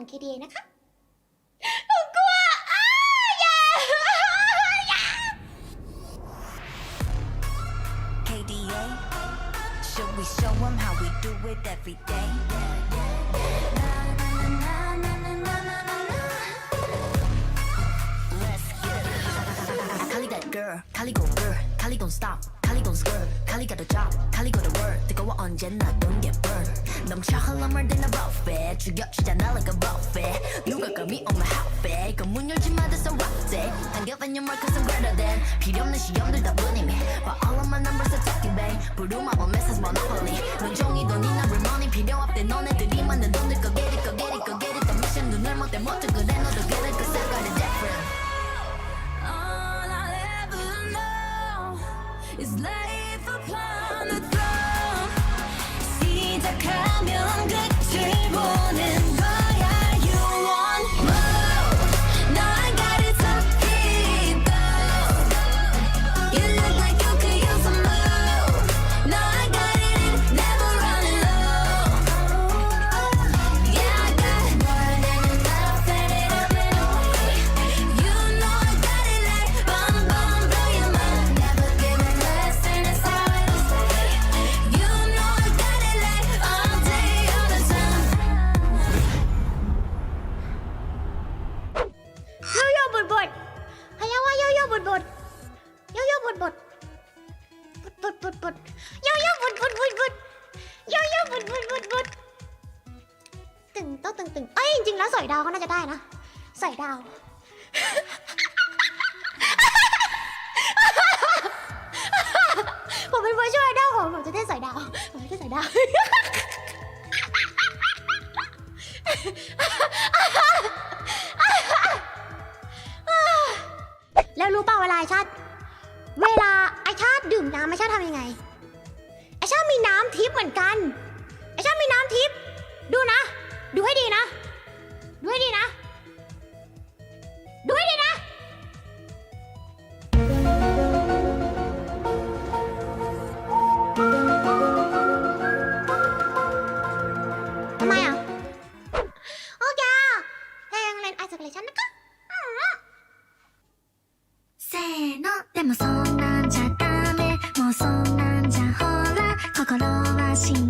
ของ KDA นะคะหนูกลัวอ้าอย่าอย่า KDA. Should we show them how we do it every day? Let's get it. Kali that girl, Kali go girl, Kali don't stop, Kali don't skirt, Kali got a job, Kali got a word. 뜨거워 언제나 don't get burned. 넘쳐 흘러물 든 a buffet, 죽여주잖아 like a buffet. 누가 감히 on my outfit? 그문 열지 마, that's a rock day. Give any more cause I'm greater than. 필요 없는 시험들 다 뿐이미. But all of my numbers are talking bang. 부루마법 message monopoly. 눈종이 돈이나 real money 필요 없대. 너네들이 많은 돈을 go get it, go get it, go get it. The mission 눈을 못대 못해 그래 너도 get it cause I got it Is laid for plan? ตึงโต้องตึงตึงเอ้ยจริงๆแล้วสอยดาวก็น่าจะได้นะสอยดาว ผมเป็นเวอร์ชวลไอดอลผมผมจะได้สอยดาวผมจะได้สอยดาวแล้วรู้เปล่าเวลาไอชาติเวลาไอชาติดื่มน้ำไอชาติทำยังไงไอชาติมีน้ำทิพย์เหมือนกันไอชาติมีน้ำทิพย์ ให้ดีนะ ดูให้ดีนะ ดูให้ดีนะ ทำไมอ่ะ โอเคเพลงเลนไอซ์เลชันนะคะอืม せーのでもそんなんじゃダメもうそんなんじゃほら心は進化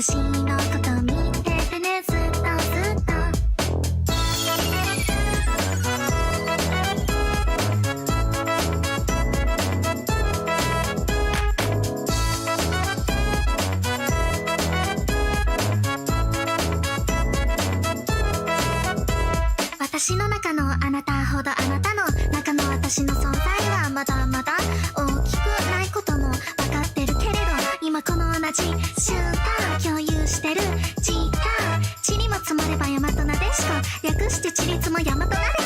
だ私のこと見ててねずっとずっと」私の中のあなたほどあなたの中の私の存在はまだまだ大きくないことシューター共有してる。ジーター。塵も積もれば山となでしこ。略して地立も山となで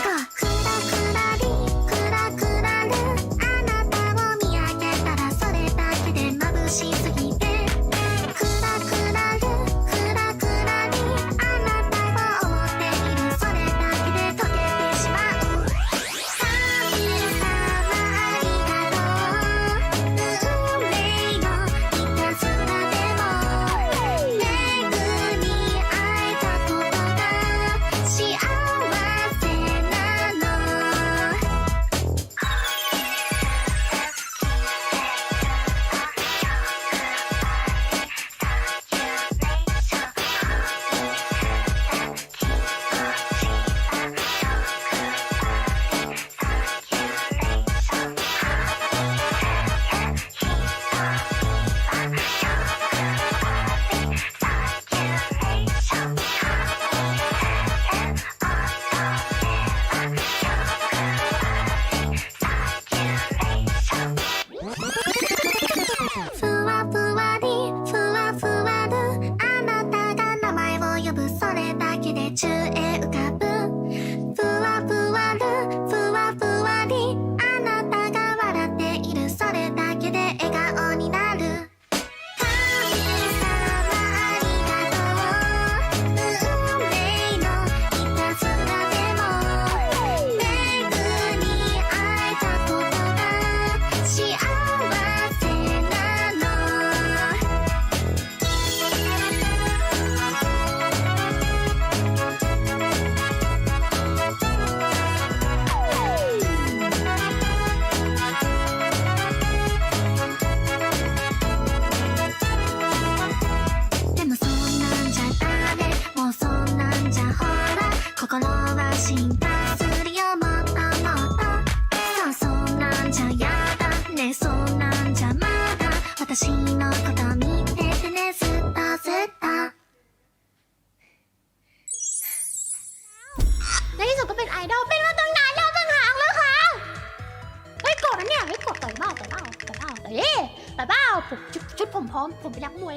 ต่อยเบ้าเอ๊ะต่อยเบ้าผมชุดชุดผมพร้อม ผมเป็นนักมวย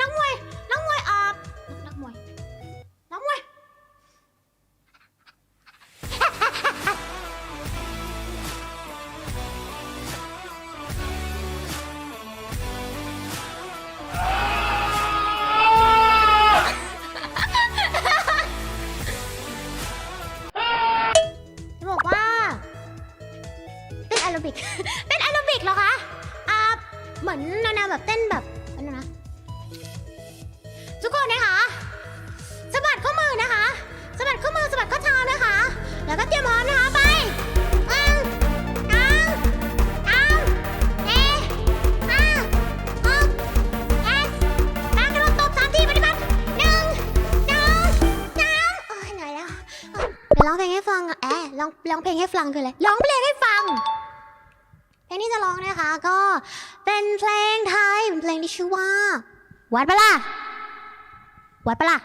นักมวย นักมวยอ่านักมวย นักมวย จะบอกว่าเต้นแอโรบิกเต้นแอโรบิ กเหรอคะอ่าเหมือนแนวๆแบบเต้นแบบอันนั้นนะ ทุกคนนะคะสะบัดข้อมือนะคะสะบัดข้อมือสะบัดข้อเท้านะคะ แล้วก็เตรียมพร้อมนะคะไปอังอังอังเออาหกเอสตากระโดดตบสามทีปฏิบัติหนึ่งสองสามโอ้ยเหนื่อยแล้วเดี๋ยวร้องเพลงให้ฟังอะแอะร้องร้องเพลงให้ฟังคืออะไรร้องเพลงให้ฟัง เพลงที่จะร้องนะคะก็เป็นเพลงไทยเป็นเพลงที่ชื่อว่า วัดปะล่ะวัดปะล่ะ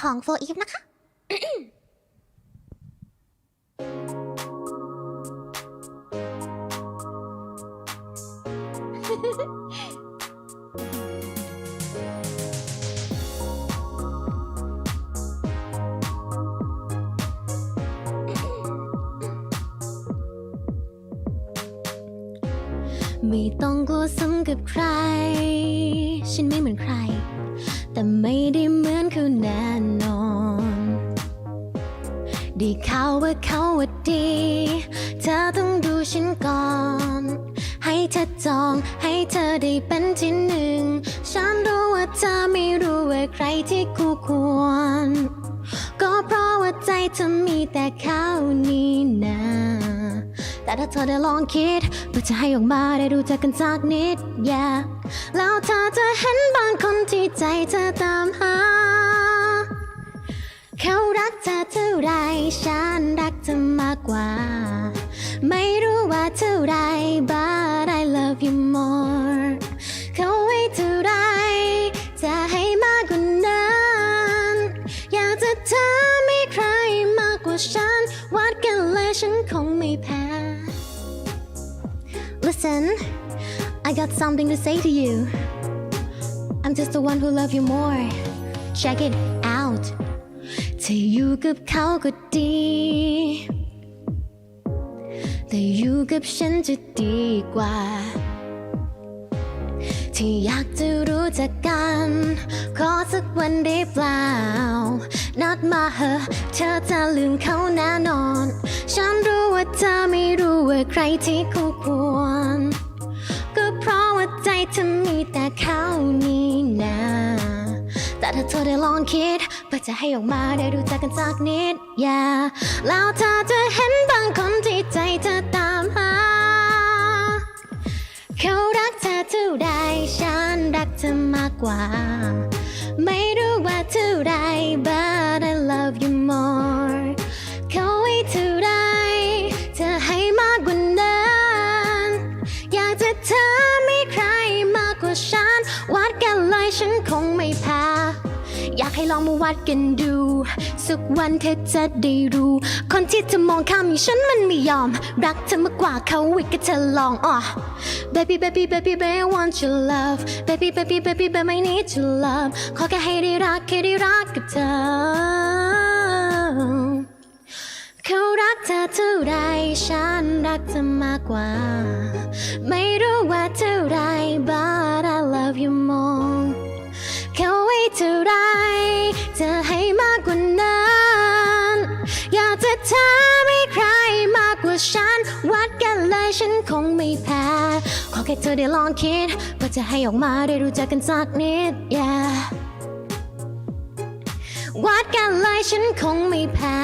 ของโฟอีฟนะคะ ไม่ต้องกลัวซ้ำกับใคร ฉันไม่เหมือนใคร แต่ไม่ได้เหมือนเขาแน่นอนได้ข่าวว่าเขาว่าดี เธอต้องดูฉันก่อน ให้เธอจองให้เธอได้เป็นที่หนึ่ง ฉันรู้ว่าเธอไม่รู้ว่าใครที่คู่ควร ก็เพราะว่าใจเธอมีแต่เขานี่นา แต่ถ้าเธอได้ลองคิดเพื่อจะให้ออกมาได้รู้จักกันสักนิด yeah แล้วเธอจะเห็นบางคนที่ใจเธอตามหา เขารักเธอเท่าไรฉันรักเธอมากกว่า got something to say to you I'm just the one who love you more Check it out ถ้าอยู่กับเขาก็ดี แต่อยู่กับฉันจะดีกว่า ที่อยากจะรู้จักกัน ขอสักวันได้เปล่า นัดมาเหอะเธอจะลืมเขาแน่นอน ฉันรู้ว่าเธอไม่รู้ว่าใครที่คู่ควร เธอมีแต่เขานี่นาแต่ถ้าเธอได้ลองคิดเพื่อจะให้ออกมาได้รู้จักกันสักนิด yeah แล้วเธอจะเห็นบางคนที่ใจเธอตามหา เขารักเธอเท่าใดฉันรักเธอมากกว่า ไม่รู้ว่าเท่าไร but I love you more ให้ลองมาวัดกันดู สักวันเธอจะได้รู้ คนที่จะมองข้ามฉันมันไม่ยอม รักเธอมากกว่าเขาวิกก็เธอลองอ๋อ baby baby baby baby I want your love baby baby baby baby I need your love ขอแค่ให้ได้รักแค่ได้รักกับเธอเขารักเธอเท่าไรฉันรักเธอมากกว่า ไม่รู้ ฉันคงไม่แพ้ ขอแค่เธอได้ลองคิดเพื่อจะให้ออกมาได้รู้จักกันสักนิด yeah วัดกันเลยฉันคงไม่แพ้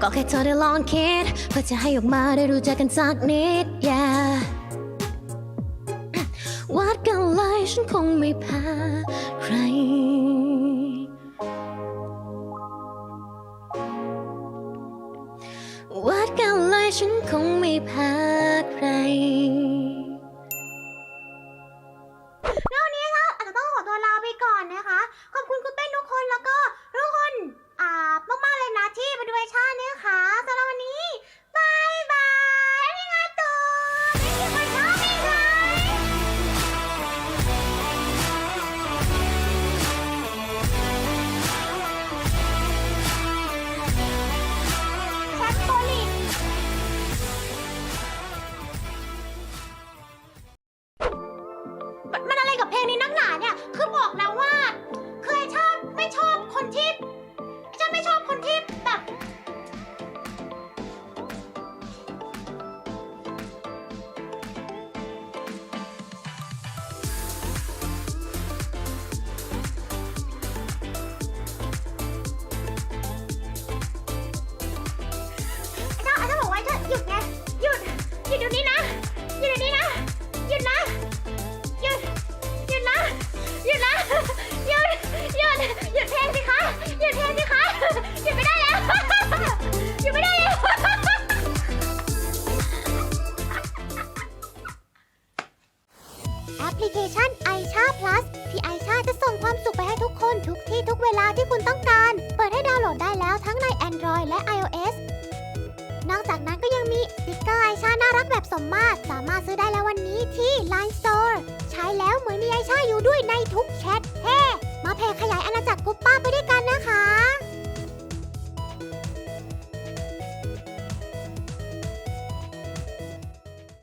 ก็แค่เธอได้ลองคิด เพื่อจะให้ออกมาได้รู้จักกันสักนิด yeah วัดกันเลยฉันคงไม่แพ้ใคร ขอบคุณคุณเป้นทุกคนแล้วก็ทุกคนอ่ามากๆเลยนะที่มาดูไอชาเนี่ย ทุกที่ทุกเวลาที่คุณต้องการ เปิดให้ดาวน์โหลดได้แล้วทั้งใน Android และ iOS นอกจากนั้นก็ยังมีสติกเกอร์ไอชาน่ารักแบบสมมาตร สามารถซื้อได้แล้ววันนี้ที่ Line Store ใช้แล้วเหมือนมีไอชาอยู่ด้วยในทุกแชทเฮ้มาแผ่ขยายอาณาจักรกุ๊ปป้าไปด้วย